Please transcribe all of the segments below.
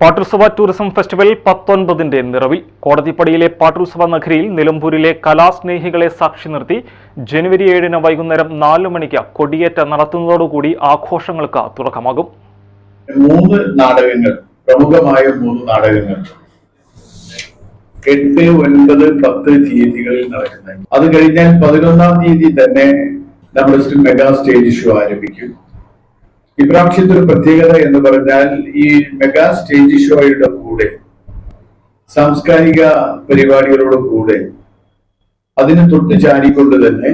Pattulsava tourism festival പത്തൊൻപതിന്റെ നിറവിൽ കോടതിപ്പടിയിലെ പാട്ടുത്സവ നഗരിയിൽ നിലമ്പൂരിലെ കലാസ്നേഹികളെ സാക്ഷി നിർത്തി ജനുവരി ഏഴിന് വൈകുന്നേരം നാല് മണിക്ക് കൊടിയേറ്റ നടത്തുന്നതോടുകൂടി ആഘോഷങ്ങൾക്ക് തുടക്കമാകും. മൂന്ന് നാടകങ്ങൾ പ്രമുഖമായ മൂന്ന് നാടകങ്ങൾ. എട്ട് ഒൻപത് പത്ത് തീയതികളിൽ നടക്കുന്നത്. അത് കഴിഞ്ഞാൽ പതിനൊന്നാം തീയതി തന്നെ നമ്മുടെ മെഗാ സ്റ്റേജ് ഷോ ആരംഭിക്കും. ഇപ്രാവശ്യത്തെ ഒരു പ്രത്യേകത എന്ന് പറഞ്ഞാൽ ഈ മെഗാ സ്റ്റേജ് ഷോയുടെ കൂടെ സാംസ്കാരിക പരിപാടികളോട് കൂടെ അതിന് തൊട്ട് ചാടിക്കൊണ്ട് തന്നെ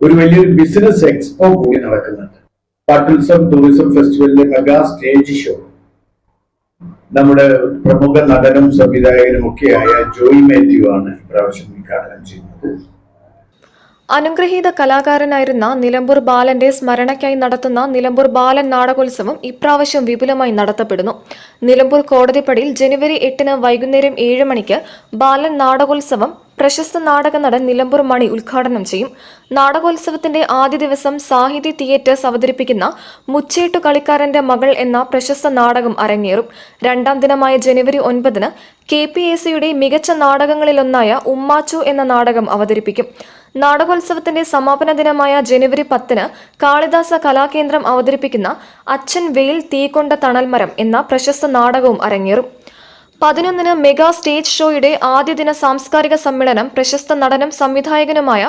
ഒരു വലിയൊരു ബിസിനസ് എക്സ്പോ കൂടി നടക്കുന്നുണ്ട്. പാട്ടുത്സവം ടൂറിസം ഫെസ്റ്റിവലിലെ മെഗാ സ്റ്റേജ് ഷോ. നമ്മുടെ പ്രമുഖ നടനും സംവിധായകനും ഒക്കെയായ ജോയി മാത്യു ആണ് ഇപ്രാവശ്യം ഉദ്ഘാടനം ചെയ്യുന്നത്. അനുഗ്രഹീത കലാകാരനായിരുന്ന നിലമ്പൂർ ബാലന്റെ സ്മരണയ്ക്കായി നടത്തുന്ന നിലമ്പൂർ ബാലൻ നാടകോത്സവം ഇപ്രാവശ്യം വിപുലമായി നടത്തപ്പെടുന്നു. നിലമ്പൂർ കോടതിപ്പടിയിൽ ജനുവരി എട്ടിന് വൈകുന്നേരം ഏഴ് മണിക്ക് ബാലൻ നാടകോത്സവം പ്രശസ്ത നാടക നടൻ നിലമ്പൂർ മണി ഉദ്ഘാടനം ചെയ്യും. നാടകോത്സവത്തിന്റെ ആദ്യ ദിവസം സാഹിത്യ തിയേറ്റേഴ്സ് അവതരിപ്പിക്കുന്ന മുച്ചേട്ടു കളിക്കാരന്റെ മകൾ എന്ന പ്രശസ്ത നാടകം അരങ്ങേറും. രണ്ടാം ദിനമായ ജനുവരി ഒൻപതിന് കെ പി എ സിയുടെ മികച്ച നാടകങ്ങളിലൊന്നായ ഉമ്മാച്ചു എന്ന നാടകം അവതരിപ്പിക്കും. നാടകോത്സവത്തിന്റെ സമാപന ദിനമായ ജനുവരി പത്തിന് കാളിദാസ കലാകേന്ദ്രം അവതരിപ്പിക്കുന്ന അച്ഛൻ വെയിൽ തീകൊണ്ട തണൽമരം എന്ന പ്രശസ്ത നാടകവും അരങ്ങേറും. പതിനൊന്നിന് മെഗാ സ്റ്റേജ് ഷോയുടെ ആദ്യ ദിന സാംസ്കാരിക സമ്മേളനം പ്രശസ്ത നടനും സംവിധായകനുമായ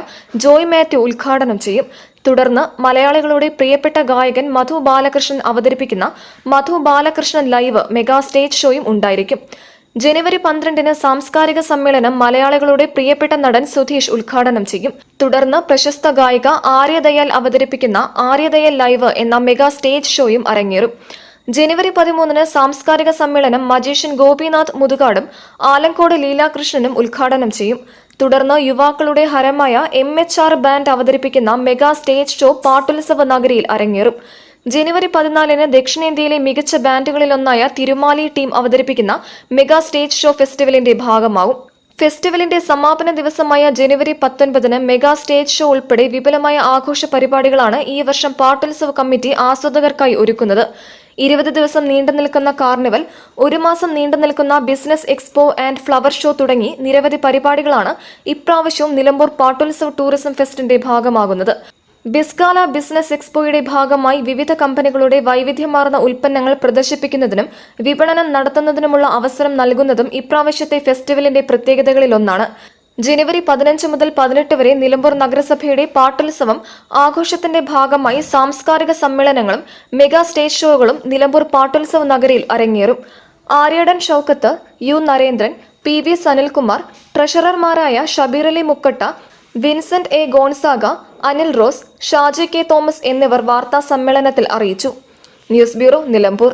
ജോയ് മാത്യു ഉദ്ഘാടനം ചെയ്യും. തുടർന്ന് മലയാളികളുടെ പ്രിയപ്പെട്ട ഗായകൻ മധു ബാലകൃഷ്ണൻ അവതരിപ്പിക്കുന്ന Madhu Balakrishnan live mega stage ഷോയും ഉണ്ടായിരിക്കും. ജനുവരി പന്ത്രണ്ടിന് സാംസ്കാരിക സമ്മേളനം മലയാളികളുടെ പ്രിയപ്പെട്ട നടൻ സുധീഷ് ഉദ്ഘാടനം ചെയ്യും. തുടർന്ന് പ്രശസ്ത ഗായിക ആര്യദയാൽ അവതരിപ്പിക്കുന്ന ആര്യദയാൽ ലൈവ് എന്ന മെഗാ സ്റ്റേജ് ഷോയും അരങ്ങേറും. ജനുവരി പതിമൂന്നിന് സാംസ്കാരിക സമ്മേളനം മജീഷ്യൻ ഗോപിനാഥ് മുതുകാടും ആലങ്കോട് ലീലാകൃഷ്ണനും ഉദ്ഘാടനം ചെയ്യും. തുടർന്ന് യുവാക്കളുടെ ഹരമായ എം എച്ച് ആർ ബാൻഡ് അവതരിപ്പിക്കുന്ന മെഗാ സ്റ്റേജ് ഷോ പാട്ടുത്സവ നഗരിയിൽ അരങ്ങേറും. ജനുവരി പതിനാലിന് ദക്ഷിണേന്ത്യയിലെ മികച്ച ബാൻഡുകളിലൊന്നായ തിരുമാലി ടീം അവതരിപ്പിക്കുന്ന മെഗാ സ്റ്റേജ് ഷോ ഫെസ്റ്റിവലിന്റെ ഭാഗമാവും. ഫെസ്റ്റിവലിന്റെ സമാപന ദിവസമായ ജനുവരി പത്തൊൻപതിന് മെഗാ സ്റ്റേജ് ഷോ ഉൾപ്പെടെ വിപുലമായ ആഘോഷ പരിപാടികളാണ് ഈ വർഷം പാട്ടുത്സവ കമ്മിറ്റി ആസ്വാദകർക്കായി ഒരുക്കുന്നത്. ഇരുപത് ദിവസം നീണ്ടു നിൽക്കുന്ന കാർണിവൽ ഒരു മാസം നീണ്ടു നിൽക്കുന്ന business expo and flower show തുടങ്ങി നിരവധി പരിപാടികളാണ് ഇപ്രാവശ്യവും നിലമ്പൂർ പാട്ടോത്സവ് ടൂറിസം ഫെസ്റ്റിന്റെ ഭാഗമാകുന്നത്. ബിസ്കാല ബിസിനസ് എക്സ്പോയുടെ ഭാഗമായി വിവിധ കമ്പനികളുടെ വൈവിധ്യമാർന്ന ഉൽപ്പന്നങ്ങൾ പ്രദർശിപ്പിക്കുന്നതിനും വിപണനം നടത്തുന്നതിനുമുള്ള അവസരം നൽകുന്നതും ഇപ്രാവശ്യത്തെ ഫെസ്റ്റിവലിന്റെ പ്രത്യേകതകളിലൊന്നാണ്. ജനുവരി പതിനഞ്ച് മുതൽ പതിനെട്ട് വരെ നിലമ്പൂർ നഗരസഭയുടെ പാട്ടുത്സവം ആഘോഷത്തിന്റെ ഭാഗമായി സാംസ്കാരിക സമ്മേളനങ്ങളും മെഗാ സ്റ്റേജ് ഷോകളും നിലമ്പൂർ പാട്ടുത്സവ നഗരിയിൽ അരങ്ങേറും. Aryadan Shoukath U Narendran P V Sanilkumar ട്രഷറർമാരായ Shabeer Ali Mukkatta Vincent A Gonzaga Anil Rose Shaji K Thomas എന്നിവർ വാർത്താ സമ്മേളനത്തിൽ അറിയിച്ചു. News bureau Nilambur.